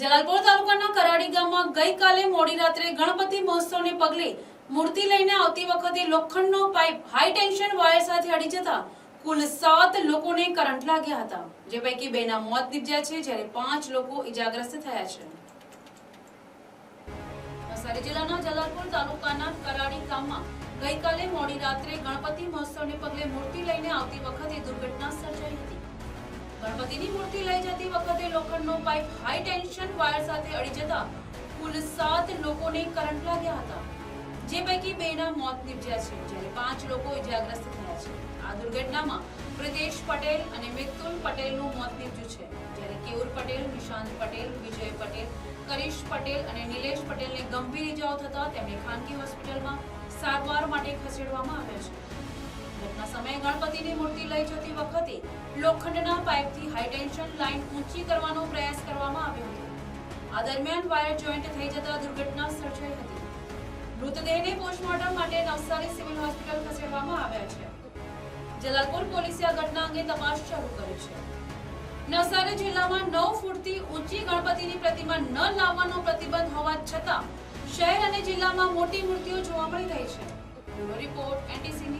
જલાલપોર તાલુકાના કરાડી ગામમાં ગઈકાલે મોડી રાત્રે ગણપતિ મહોત્સવને પગલે મૂર્તિ લઈને આવતી વખતે લોખંડનો પાઇપ હાઈ ટેન્શન વાયર સાથે અડી જતા કુલ સાત લોકોને કરંટ લાગ્યા હતા. જે પૈકી બેના મોત નીપજ્યા છે, જ્યારે પાંચ લોકો ઈજાગ્રસ્ત થયા છે. નવસારી જિલ્લાના જલાલપુર તાલુકાના કરાડી ગામમાં ગઈકાલે મોડી રાત્રે ગણપતિ મહોત્સવને પગલે મૂર્તિ લઈને આવતી વખતે દુર્ઘટના સર્જાઈ હતી. ગણપતિની મૂર્તિ લઈ જતી વખતે લોખંડનો પાઇપ હાઈ ટેન્શન વાયર સાથે અડી જતા કુલ સાત લોકોને કરંટ લાગ્યા હતા. જે પૈકી બેના મોત નીપજ્યા છે, જ્યારે પાંચ લોકો ઇજાગ્રસ્ત થયા છે. આ દુર્ઘટનામાં પ્રદેશ પટેલ અને મિતુલ પટેલનું મોત નીપજ્યું છે. જ્યારે કેયુર પટેલ, નિશાંત પટેલ, વિજય પટેલ, કરીશ પટેલ અને નિલેશ પટેલને ગંભીર ઇજાઓ થતા તેમને ખાનગી હોસ્પિટલમાં સારવાર માટે ખસેડવામાં આવ્યા છે. જલાલપુર પોલીસે આ ઘટના અંગે તપાસ શરૂ કરી છે. નવસારી જિલ્લામાં નવ ફૂટથી ઊંચી ગણપતિની પ્રતિમા ન લાવવાનો પ્રતિબંધ હોવા છતાં શહેર અને જિલ્લામાં મોટી મૂર્તિઓ જોવા મળી રહી છે. Report NTC